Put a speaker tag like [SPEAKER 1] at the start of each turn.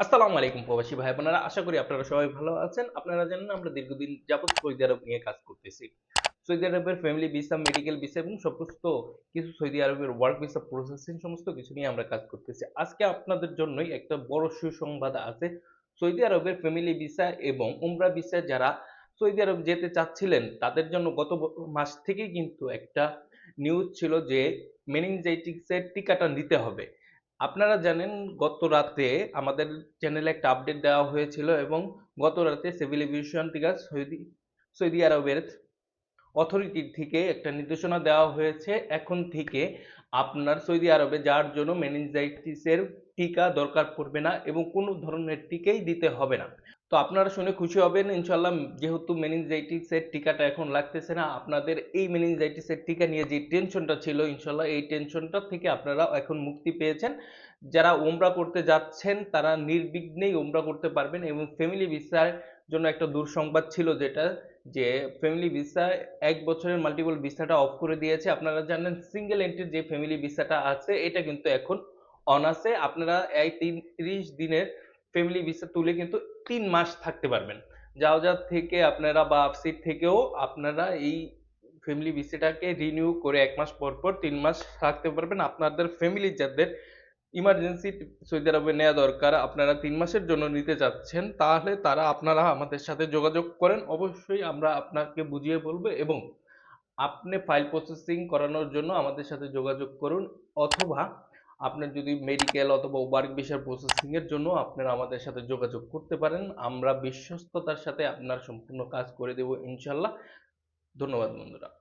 [SPEAKER 1] আসসালামু আলাইকুম প্রবাসী ভাই বোনেরা আশা করি আপনারা সবাই ভালো আছেন। আপনারা জানেন আমরা দীর্ঘদিন যাবত সৌদি আরব নিয়ে কাজ করতেছি। সৌদি আরবের ফ্যামিলি ভিসা মেডিকেল ভিসা এবং সমস্ত কিছু সৌদি আরবের ওয়ার্ক ভিসা প্রসেসিং সমস্ত কিছু নিয়ে আমরা কাজ করতেছি। আজকে আপনাদের জন্যই একটা বড় সুসংবাদ আছে। সৌদি আরবের ফ্যামিলি ভিসা এবং উমরা ভিসা যারা সৌদি আরব যেতে চাচ্ছিলেন, তাদের জন্য গত মাস থেকেই কিন্তু একটা নিউজ ছিল যে মেনিনজাইটিক্সের টিকাটা নিতে হবে। আপনারা জানেন, গত রাতে আমাদের চ্যানেলে একটা আপডেট দেওয়া হয়েছিল এবং গত রাতে সিভিল এভিয়েশন টিকা সৌদি সৌদি আরবের অথরিটি থেকে একটা নির্দেশনা দেওয়া হয়েছে। এখন থেকে আপনার সৌদি আরবে যাওয়ার জন্য মেনিনজাইটিসের টিকা দরকার পড়বে না এবং কোনো ধরনের টিকাই দিতে হবে না। তো আপনারা শুনে খুশি হবেন ইনশাল্লাহ যেহেতু মেনিনজাইটিসের টিকাটা এখন লাগতেছে না, আপনাদের এই মেনিনজাইটিসের টিকা নিয়ে যে টেনশনটা ছিল ইনশাল্লাহ এই টেনশনটা থেকে আপনারা এখন মুক্তি পেয়েছেন। যারা ওমরা করতে যাচ্ছেন, তারা নির্বিঘ্নেই ওমরা করতে পারবেন এবং ফ্যামিলি ভিসার জন্য একটা দুঃসংবাদ ছিল যেটা যে ফ্যামিলি ভিসা এক বছরের মাল্টিপল ভিসাটা অফ করে দিয়েছে। আপনারা জানেন সিঙ্গেল এন্ট্রির যে ফ্যামিলি ভিসাটা আছে, এটা কিন্তু এখন অন আছে। আপনারা এই তিন, ত্রিশ দিনের ফ্যামিলি ভিসা তুলে কিন্তু তিন মাস থাকতে পারবেন। যাওয়া থেকে আপনারা বা আপসিট থেকেও আপনারা এই ফ্যামিলি ভিসাটাকে রিনিউ করে এক মাস পর পর তিন মাস থাকতে পারবেন। আপনাদের ফ্যামিলি যাদের ইমার্জেন্সি সৌদি আরবে নেওয়া দরকার, আপনারা তিন মাসের জন্য নিতে চাচ্ছেন, তাহলে তারা আপনারা আমাদের সাথে যোগাযোগ করেন। অবশ্যই আমরা আপনাকে বুঝিয়ে বলব এবং আপনি ফাইল প্রসেসিং করানোর জন্য আমাদের সাথে যোগাযোগ করুন, অথবা আপনার যদি মেডিকেল অথবা ওয়ার্ক ভিসার প্রসেসিংয়ের জন্য আপনারা আমাদের সাথে যোগাযোগ করতে পারেন। আমরা বিশ্বস্ততার সাথে আপনার সম্পূর্ণ কাজ করে দেব ইনশাল্লাহ ধন্যবাদ বন্ধুরা।